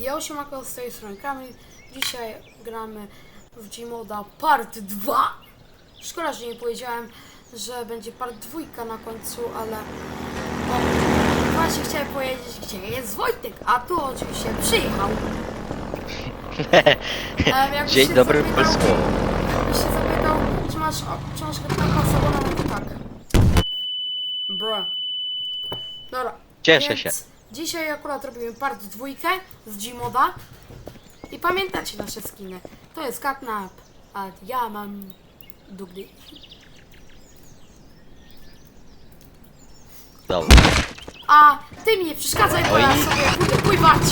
Ja Siemako z tej strony Kamil. Dzisiaj gramy w Gmoda Part 2. Szkoda, że nie powiedziałem, że będzie part dwójka na końcu, ale no, właśnie chciałem powiedzieć, gdzie jest Wojtek, a tu oczywiście przyjechał. Jakbyś Dzień dobry Polsko. Jakbyś się zapytał, czy masz książkę Taka Sabona, no to tak. Bro. Dobra. Cieszę Więc się. Dzisiaj akurat robimy part dwójkę z Gmoda. I pamiętacie nasze skiny. To jest Catnap, a ja mam Dugli. Dobra. A ty mi nie przeszkadzaj, bo Oj. ja sobie pójdę pływać.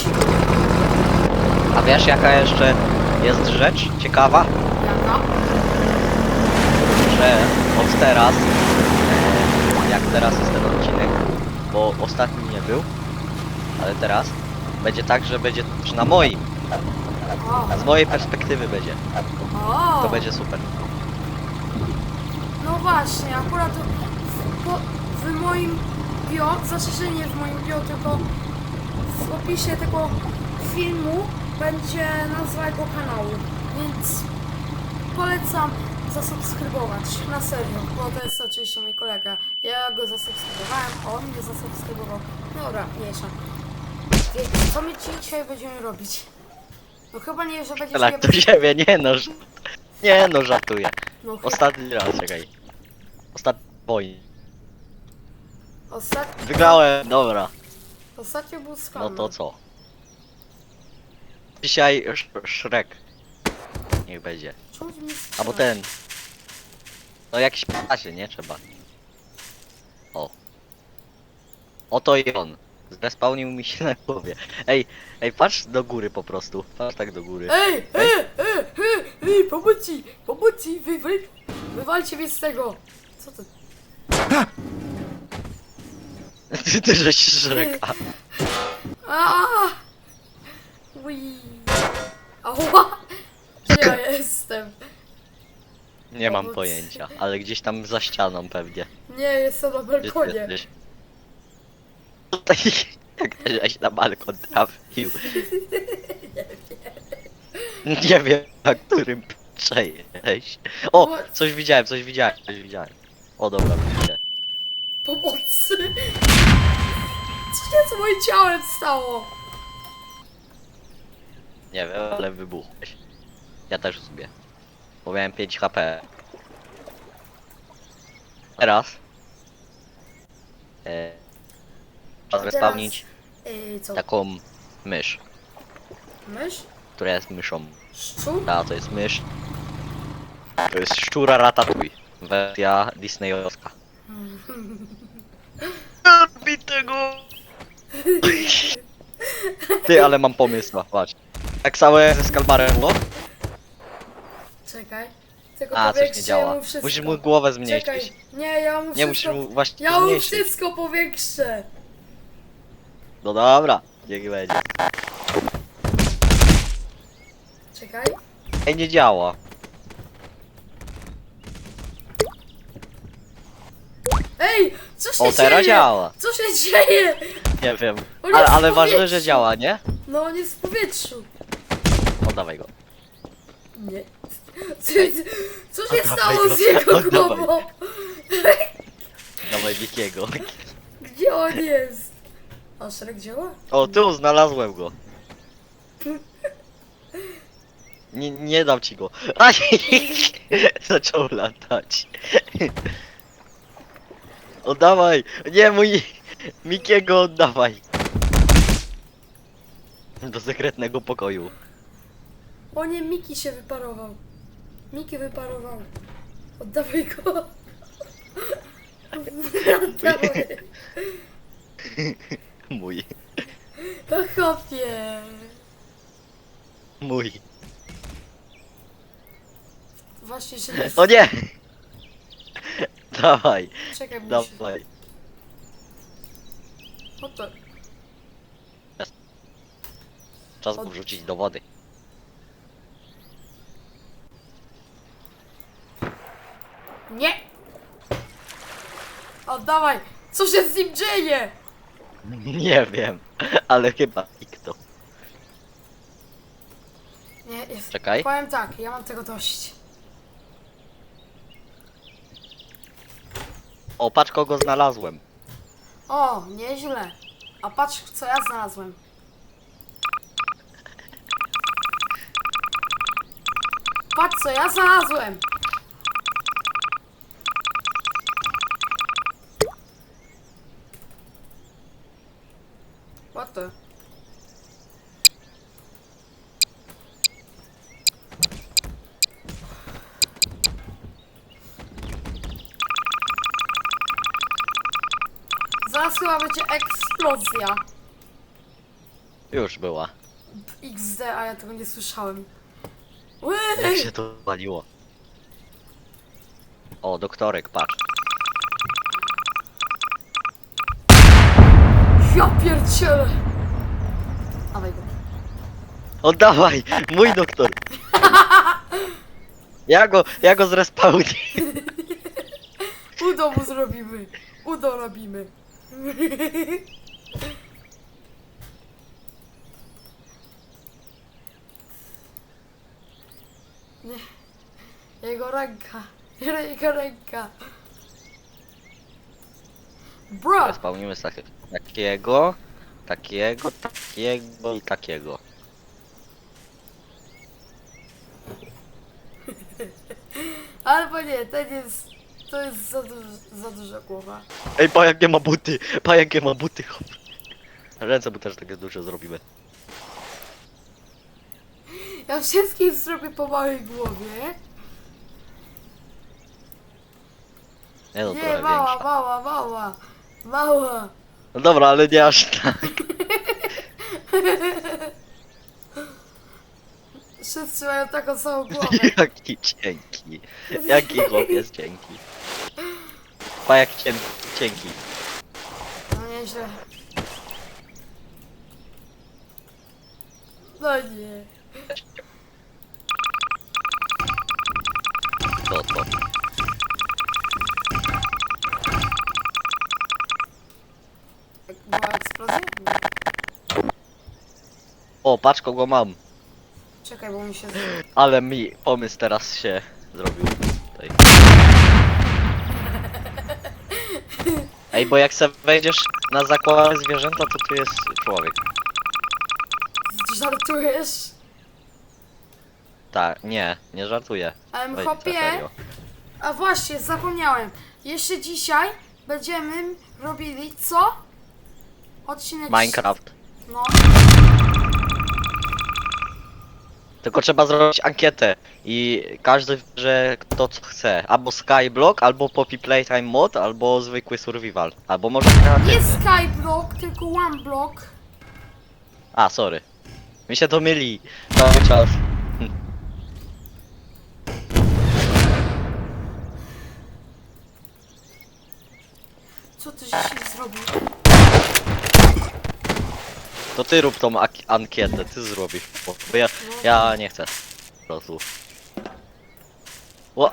A wiesz jaka jeszcze jest rzecz ciekawa? Jaka? Że od teraz, e, jak teraz jest ten odcinek, bo ostatni nie był, ale teraz będzie tak, że będzie że na moim, z mojej perspektywy będzie. o. To będzie super. No właśnie, akurat w, po, w moim bio, znaczy, że nie w moim bio, tylko w opisie tego filmu będzie nazwa jego kanału, więc polecam zasubskrybować, na serio, bo to jest oczywiście mój kolega. Ja go zasubskrybowałem, on mnie zasubskrybował. Dobra, mniejsza. Co my dzisiaj będziemy robić? No chyba nie, że będziesz Tak, do siebie, nie no, ż- nie no, żartuję. No, chyba- Ostatni raz, czekaj. Ostatni. Ostat... Wygrałem, dobra. Ostatnio był skam. No to co? Dzisiaj sz Shrek. Niech będzie. Czemu ty mi Albo ten. No jakiś ptasie, nie? Trzeba. O. Oto i on. Zrespawnił mi się na głowie. Ej, ej, patrz do góry po prostu. Patrz tak do góry. Ej, ej, ej, ej, ej, pomocy, pomocy, wy, wy, wywalcie mnie z tego. Co to? Ty, ty żeś Shreka. Aaaa! Ui. Ała! Gdzie ja jestem? Nie mam Pomóc. pojęcia, ale gdzieś tam za ścianą pewnie. Nie, jestem na Gdzie ty balkonie. jesteś? Jak ty żeś na balkon trafił. Nie wiem, na którym przejść. O, coś widziałem, coś widziałem, coś widziałem. O, dobra, widzę. Pomocy! Co się z moim ciałem stało? Nie wiem, ale wybuchłeś. Ja też sobie. Bo miałem 5 HP. Teraz. E, trzeba Teraz- zespawnić Ej, co? taką mysz, Mysz? która jest myszą. Szczur? Ta, to jest mysz. To jest szczura Ratatouille. Wersja Disneyowska. Robi tego! Ty, ale mam pomysł, patrz. Tak samo jak ze Skalmarem, no? Czekaj. Tylko A, coś nie działa. mu wszystko. Musisz mu głowę Czekaj, zmniejszyć. nie, ja mu Nie, wszystko... musisz mu właśnie Ja mu zmniejszyć. wszystko powiększę. No dobra, niech będzie. Czekaj. Ej, nie działa. Ej, co się O, teraz dzieje? działa. Co się dzieje? Nie wiem. On Ale, jest ale w ważne, że powietrzu. działa, nie? No on jest w powietrzu. Oddawaj go. Nie. Co, co się Oddawaj stało go, z jego oddawaj. głową? Dawaj Wikiego. Gdzie on jest? A Shrek działa? O, tu, znalazłem go. Nie, nie dam ci go. Aj! Zaczął latać. Oddawaj! Nie, mój... Mikiego oddawaj. Do sekretnego pokoju. O nie, Miki się wyparował. Miki wyparował. Oddawaj go. Oddawaj. Mój. No chłopie. Mój. Właśnie się nie... O nie! Dawaj, Czekaj, muszę... dawaj. O to... Czas go wrzucić do wody. Nie! Oddawaj! Co się z nim dzieje? Nie wiem, ale chyba nikto. Czekaj. Powiem tak, ja mam tego dość. O, patrz kogo znalazłem. O, nieźle. A patrz, co ja znalazłem. Patrz, co ja znalazłem. What the? Chyba będzie eksplozja. Już była. XD, a ja tego nie słyszałem. Jak Ły! się to waliło. O, doktorek, patrz. Ja pierdzielę! Dawaj go. Oddawaj! Mój doktor! Ja go, ja go zrespawnię. Udo mu zrobimy. Udo robimy. Nie. Jego ręka. Jego ręka. Bro! Spełnimy takie- takiego, takiego, takiego i takiego. Albo nie, ten jest... To jest za, duż, za duża głowa. Ej, pa jakie ma buty! Pa jakie ma buty. Ręce mu też takie duże zrobimy. Ja wszystkich zrobię po małej głowie. Nie no, Nie, mała, większa. mała, mała. Mała. No dobra, ale nie aż tak. Wszyscy mają taką samą głowę. Jaki cienki. Jaki chłopiec cienki. Pa jak cien, cienki. No nieźle. No nie. To, to. Była eksplozja? Nie. O, patrz kogo mam. Czekaj, bo mi się... z- Ale mi pomysł teraz się zrobił. Tutaj. Ej, bo jak se wejdziesz na zakłady zwierzęta, to tu jest człowiek. Żartujesz? Tak, nie, nie żartuję. Ale Wejdź, na chłopie... serio. A właśnie, zapomniałem. Jeszcze dzisiaj będziemy robili co? Odcinek... Minecraft. No. Tylko trzeba zrobić ankietę i każdy, że kto co chce. Albo Skyblock, albo Poppy Playtime Mod, albo zwykły survival. Albo może Nie kreatywny. skyblock, tylko one block. A, sorry. Mi się to myli cały czas. Co ty dzisiaj zrobił? To ty rób tą ak- ankietę, ty zrobisz. Bo bo ja, ja nie chcę. Po prostu. Ło.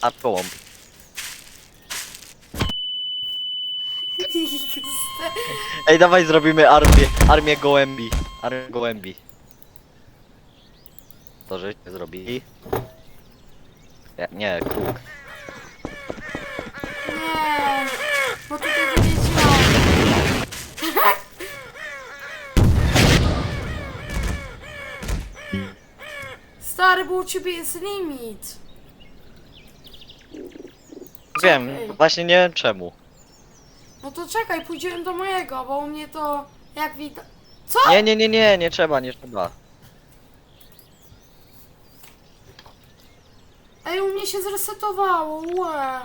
A połącz. Ej, dawaj zrobimy armię, armię gołębi. Armię gołębi. To żeście zrobili? Nie, nie, kruk. Nie, bo tutaj to nie działa. Stary, bo u ciebie jest limit. Wiem, właśnie nie wiem czemu. No to czekaj, pójdziemy do mojego, bo u mnie to jak widać. Co? Nie, nie, nie, nie, nie trzeba, nie trzeba. Ej, u mnie się zresetowało, łe.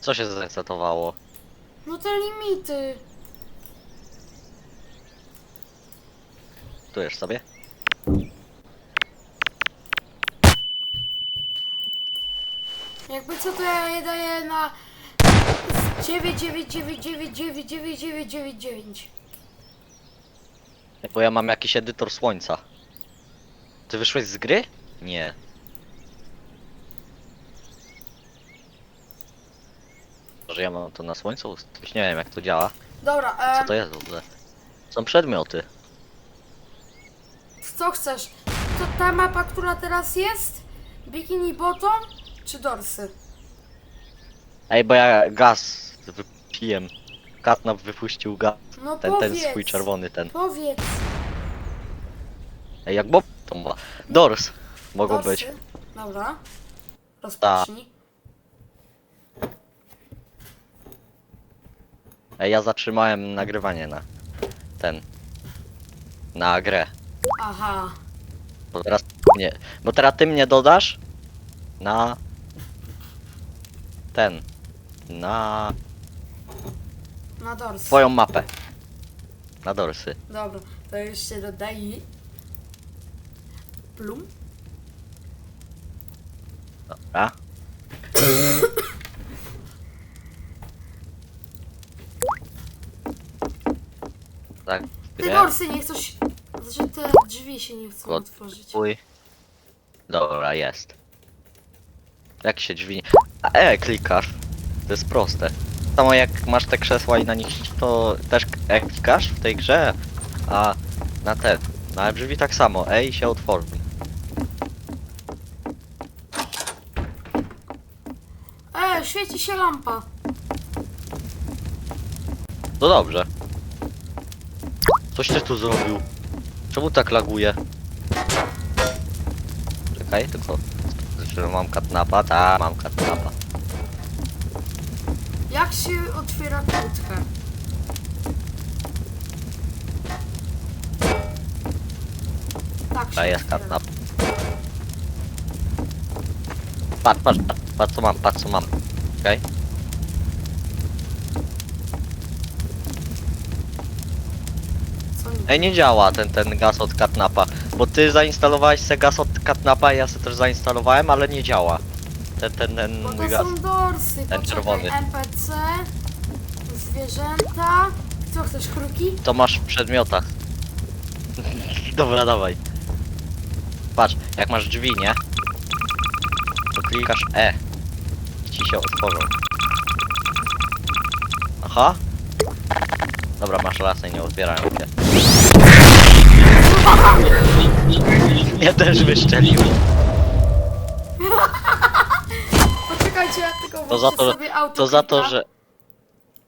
Co się zresetowało? No te limity. Tu już sobie. Jakby co to ja je daję na 999999999. Bo ja mam jakiś edytor słońca. Ty wyszłeś z gry? Nie. Może ja mam to na słońcu? ustawić? Nie wiem jak to działa. Dobra, Co e, to jest w ogóle? Są przedmioty. Co chcesz? To ta mapa, która teraz jest? Bikini Bottom czy Dorsy? Ej, bo ja gaz wypiłem. Katnap wypuścił gaz. No Ten, ten swój czerwony ten. Powiedz. Ej, jak Bob to ma. Dors mogą Dorsy. być. Dobra. Rozpocznij. Ej, ja zatrzymałem nagrywanie na ten. Na grę. Aha. Bo teraz nie. Bo teraz ty mnie dodasz na ten. Na Na Dorsy. twoją mapę. Na dorsy. Dobra, to już się dodaje. Plum? Dobra. Tak. Ty grę. Dorsy nie chcesz... Znaczy te drzwi się nie chcą otworzyć. Dobra, jest. Jak się drzwi... A, E, klikasz. To jest proste. Samo jak masz te krzesła i na nich to też E klikasz w tej grze, a na te, na drzwi tak samo, E i się otworzy. E, świeci się lampa. No dobrze. Coś ty tu zrobił. Czemu tak laguje? Czekaj, tylko... Że mam katnapa? Ta, mam katnapa. Jak się otwiera kłódkę? Tak się Ta jest otwiera. Patrz, patrz, patrz, patrz co mam, patrz co mam. Okej? Co nie? Ej, nie działa ten, ten gaz od katnapa. Bo ty zainstalowałeś se gaz od katnapa, ja se też zainstalowałem, ale nie działa. Ten, ten, ten Bo mój to gaz. są dorsy, poczekaj, czerwony. NPC, zwierzęta, co chcesz, kruki? To masz w przedmiotach. Dobra, dawaj. Patrz, jak masz drzwi, nie? To klikasz E. I ci się otworzą. Aha. Dobra, masz lasę, nie otwierają się. Mnie też wyszczeliło. Poczekajcie, ja tylko To za to, sobie auto to za to, że...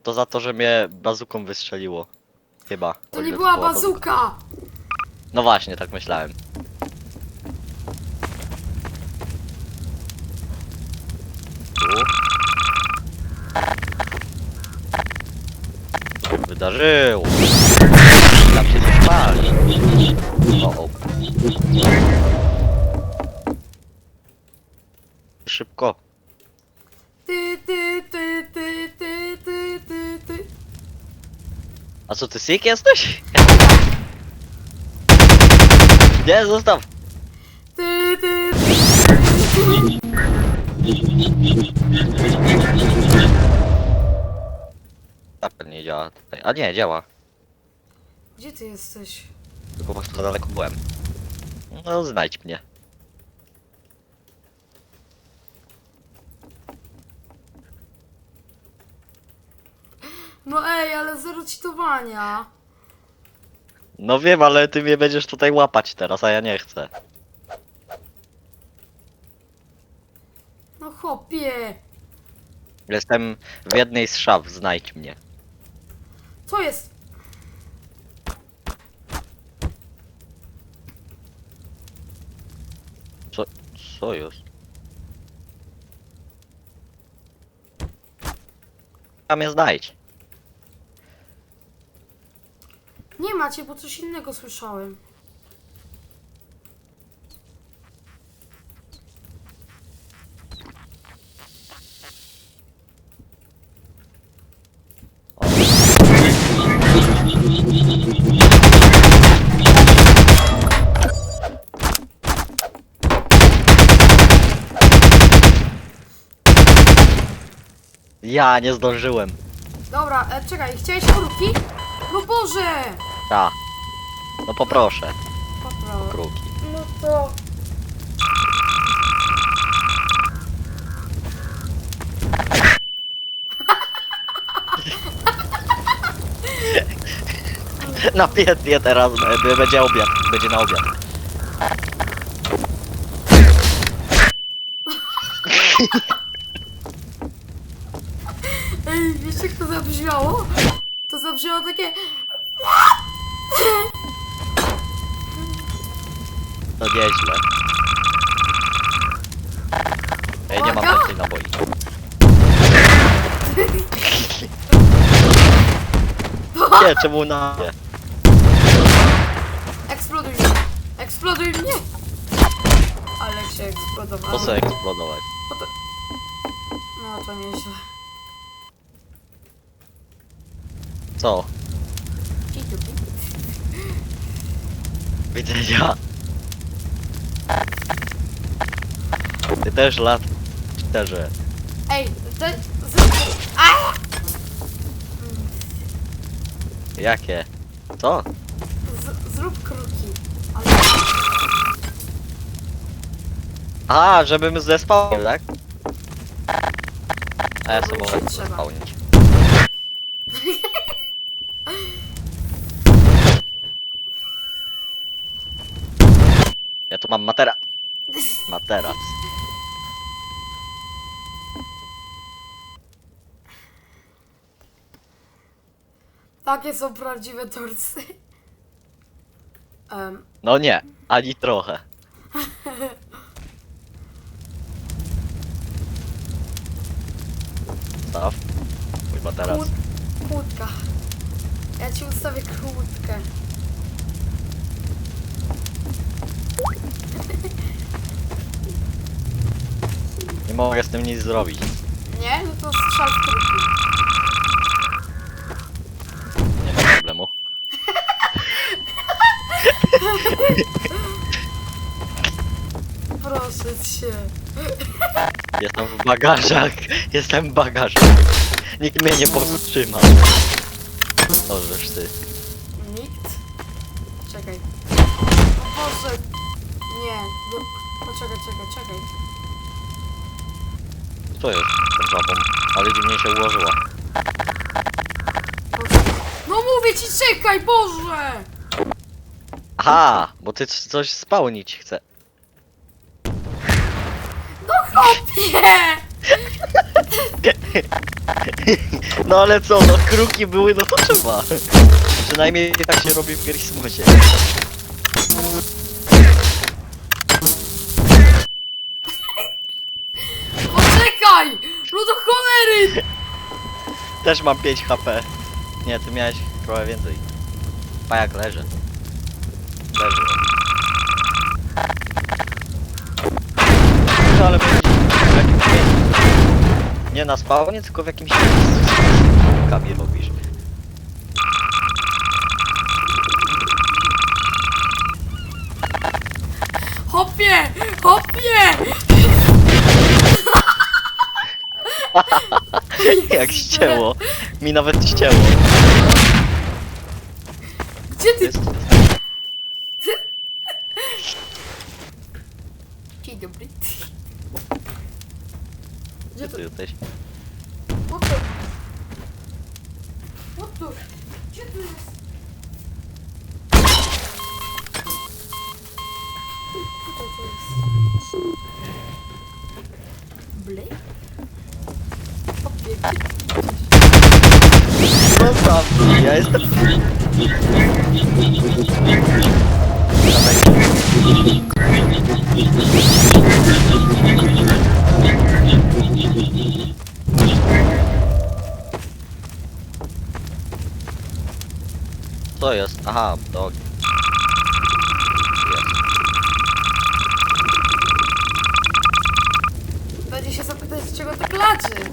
To za to, że mnie bazuką wystrzeliło. Chyba. To nie była bazuka! No właśnie, tak myślałem. Tu. Wydarzyło. Tam się coś pali. O, o. Szybko. Ty, ty, ty, ty, ty, ty, ty, ty. A co ty sick jesteś? Nie, zostaw. Ty, ty, ty, ty. Apple nie działa tutaj. A nie, działa. Gdzie ty jesteś? Tylko po prostu za daleko byłem. No, znajdź mnie. No ej, ale zero cheatowania. No wiem, ale ty mnie będziesz tutaj łapać teraz, a ja nie chcę. No chopie. Jestem w jednej z szaf, znajdź mnie. Co jest? Co, co jest? Tam mnie znajdź. Nie macie, bo coś innego słyszałem. Ja nie zdążyłem. Dobra, e, czekaj, chciałeś kruki? No Boże! Ta. No poproszę, Poprawa. kruki. No to... Na piętnie teraz, będzie obiad, będzie na obiad. Ej, wiecie jak to zabrzmiało? To zabrzmiało takie... No nieźle. Ej, nie mam Uwaga! więcej naboi. Nie, czemu na mnie? Eksploduj mnie! Eksploduj mnie! Ale się eksplodowało. Po co eksplodować? No to nieźle. Co? Widzenia. Ty też lat czterze. Ej. Zrób... A! Jakie? Co? Z, zrób kruki. Ale... A, żebym zespałnił, tak? A ja sobie mogę trzeba. zespałnić. Mam matera. Materac. Takie są prawdziwe torsy. Um, No nie, ani trochę. Staw. Mój materac. kłód, kłódka. Ja ci ustawię kłódkę. Nie mogę z tym nic zrobić. Nie? No to strzał w. Nie ma problemu. Proszę cię. Jestem w bagażach. Jestem w bagażach. Nikt mnie nie powstrzyma. Możesz ty. Nikt? Czekaj. O Boże. Nie. No, poczekaj, czekaj, czekaj. Co jest z tą żabą? Ale dziwnie się ułożyła. Boże. No mówię ci, czekaj, Boże! Aha, bo ty c- coś spełnić chce. No chopie! No ale co, no kruki były, no to trzeba. Przynajmniej tak się robi w Grismosie. Poczekaj! No do cholery! Też mam 5 HP. Nie, ty miałeś trochę więcej. Pajak leży. Leży. No ale będzie w jakimś miejscu. Nie na spawnie, tylko w jakimś miejscu. Kamień robisz. Hopie! Hopie! Jak ścięło. Mi nawet ścięło. Gdzie ty? Jest... Dzień dobry. Gdzie Ty to? jesteś? What the? What the? Gdzie tu jest? Tutaj to jest. Blej? Hopie, gdzie ty Ja jestem... Co jest? Aha, to... Jest. Będzie się zapytać, z czego to klaczy.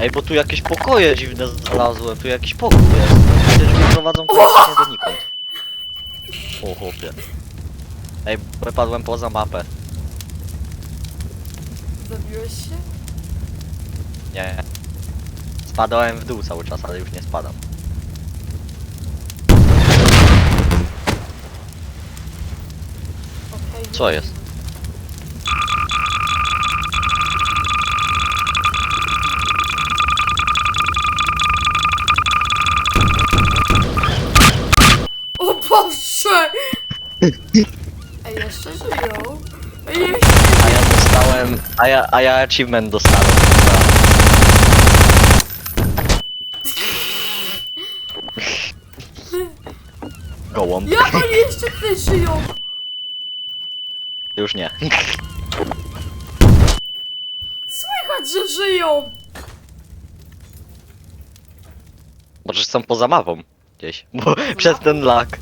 Ej, bo tu jakieś pokoje dziwne znalazłem, tu jakiś pokój jest. Te drzwi prowadzą praktycznie donikąd. O chłopie. Ej, wypadłem poza mapę. Zabiłeś się? Nie. Spadałem w dół cały czas, ale już nie spadam. Okej. Co jest? O Boże! A ja, a ja achievement dostałem. Gołąb. Jak oni jeszcze tutaj żyją? Już nie. Słychać, że żyją! Może są poza mapą gdzieś. Bo przez ten lag.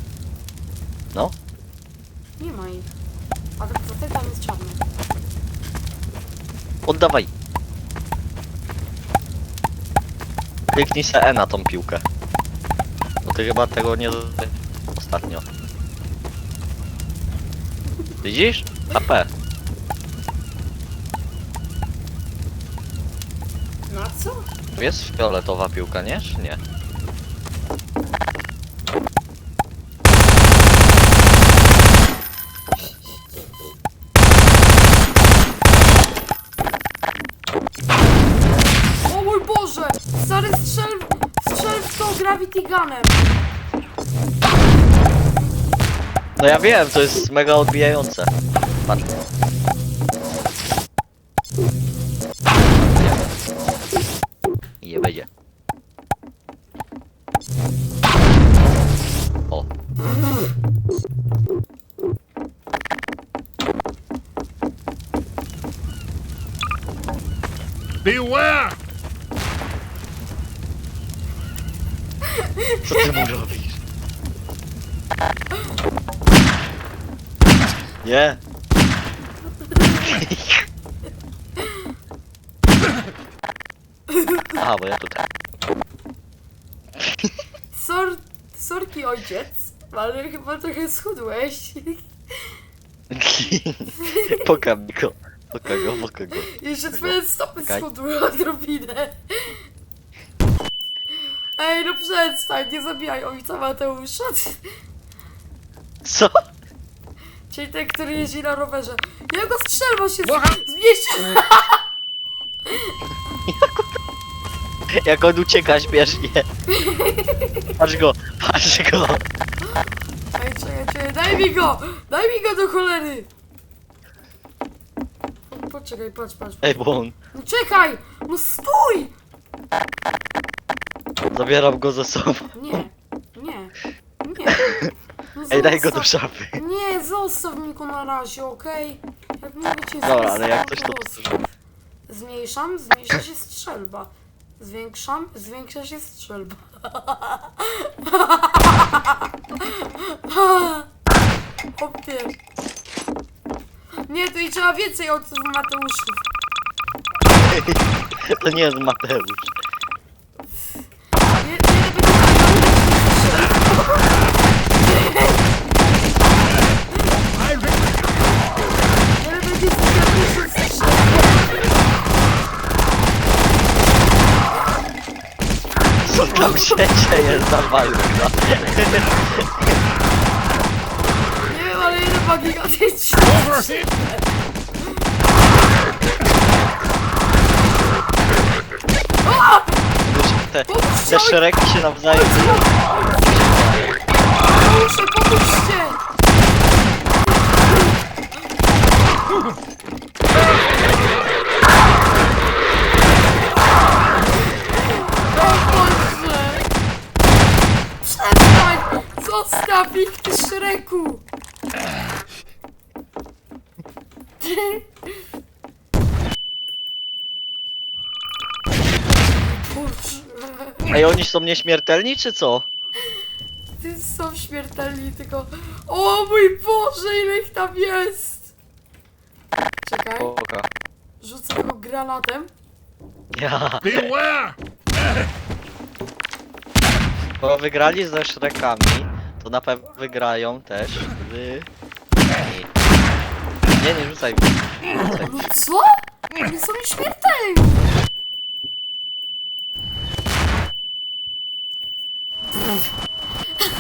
No. Nie ma ich. Ale Oddawaj. Kliknij se E na tą piłkę. Bo ty chyba tego nie zrobiłeś ostatnio. Widzisz? HP. Na co? Jest fioletowa piłka, nie? Czy nie? O mój Boże! Stary strzel... Strzel w No ja wiem, to jest mega odbijające. Patrz. Aha, bo ja tutaj. Sor... Sorki ojciec, ale chyba trochę schudłeś. Poka mi go. Poka go, poka go. Jeszcze twoje stopy Okej. schudły odrobinę. Ej, no przestań, nie zabijaj ojca Mateusza. Co? Czyli ten, który jeździ na rowerze. Jego strzelba się z- zmieści. Jak on ucieka śmiesznie. Patrz go, patrz go. Ej, czekaj, czekaj, daj mi go! Daj mi go do cholery! O, Poczekaj, patrz, patrz. Ej, bo on. No czekaj! No stój! Zabieram go ze sobą. Nie, nie, nie. No Ej, daj go do zostaw- szafy. Nie, zostaw mi go na razie, okej? Jak mogę cię Dobra, ale jak coś to to zostaw. Zmniejszam, zmniejsza się strzelba. Zwiększam, zwiększa się strzelba. Opie. Nie, to i trzeba więcej od Mateuszu. To nie jest Mateusz. Nie, nie będzie I Ile będzie zgadniejszy strzelba. Tam się dzieje za walka? Nie wiem, ale gigantyczny. over him! Już te, te szeregi się nawzajem... Muszę, pomóżcie! O Ich, ty Szreku! Boże! Ej, oni są nieśmiertelni, czy co? Ty są śmiertelni, tylko... O mój Boże, ile ich tam jest! Czekaj, Poka. rzucę go granatem. Ja. Beware! Bo wygrali ze Shrekami, to na pewno wygrają też z... Nie, nie rzucaj. rzucaj. No co? Oni są śmiertelni!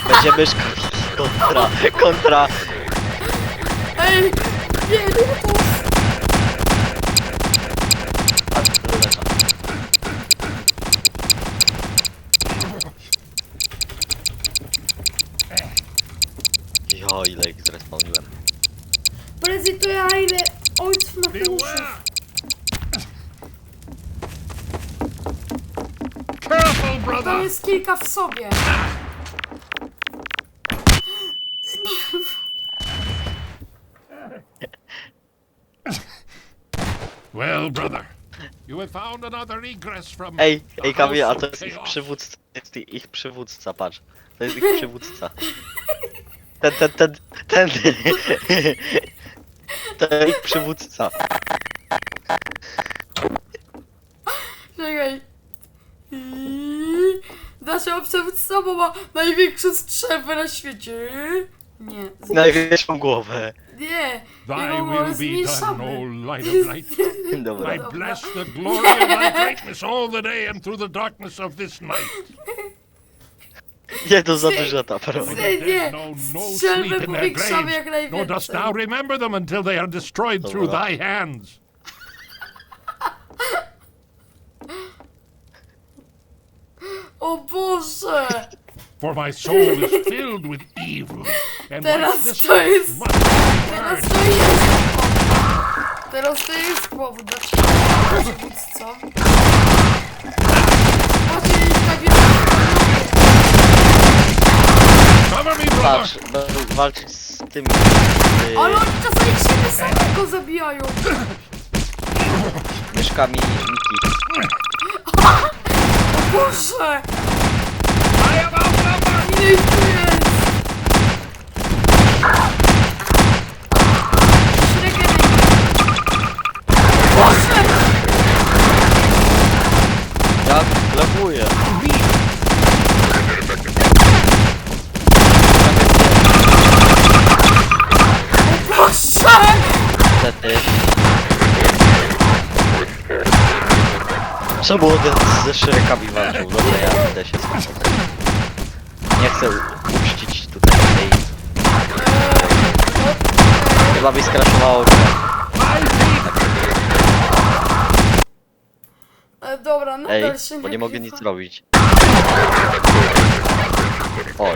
Będziemy szko- kontra, kontra. Ej! Nie, nie, to... O, ile ich zrespawniłem. Prezyduję ile ojców Mateuszów. Careful, Tam brother! jest kilka w sobie. Well, brother, you have found another egress from. Ej, ej Kamil, a to jest ich przywódca, to jest ich przywódca, patrz. To jest ich przywódca. Ten, ten, ten, ten. To ich przywódca. Czekaj. I... Obserwować sobą ma największe strzelby na świecie. Nie. z- Największą głowę. Nie. Thy Jego will be done, zmniejszamy. O light of light. Dobra. I bless the glory of thy greatness all the day and through the darkness of this night. Nie, to za dużo ta prawda. Nie, nie. No, no Strzelby sleep in their powiększamy jak nor dost thou remember them until they are destroyed through thy hands. O Boże! For my soul is filled with evil, and Teraz righteousness to jest- must Teraz burn. to jest powód. Teraz to jest powód, dlaczego przywódca. Macie tak Cover me, Patrz, będą walczyć z tymi... y, Ale oni czasami siebie samego zabijają. myszkami Miki. O Boże! Am Czemu on ze szeregami walczył? Dobra, ja idę się skończyć. Nie chcę uczcić tutaj tej... Chyba mi skraszowało grę. E, Dobra, no Ej, dalszy bo nie mogę nic robić. Oj.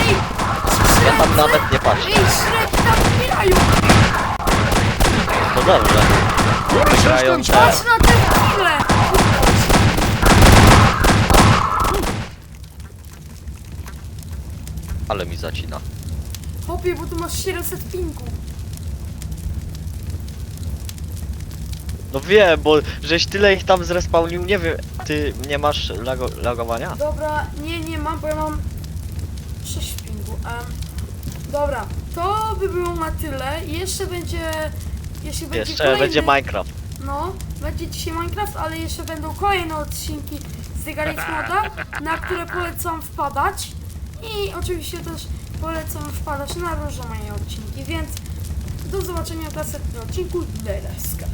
Ej! Ja tam nawet nie patrzę. Ej, średzi tam! Dobrze. Wygrają te... Patrz na te chwile! Ale mi zacina. Chłopie, bo tu masz 700 pingów. No wiem, bo żeś tyle ich tam zrespawnił, nie wiem. Ty nie masz lago, lagowania? Dobra, nie, nie mam, bo ja mam 6 pingu. Em, dobra, to by było na tyle. Jeszcze będzie... Jeśli będzie Jeszcze kolejny, będzie Minecraft. No, będzie dzisiaj Minecraft, ale jeszcze będą kolejne odcinki z The Garage Moda, na które polecam wpadać. I oczywiście też polecam wpadać na różne moje odcinki, więc do zobaczenia w następnym odcinku. Lereska.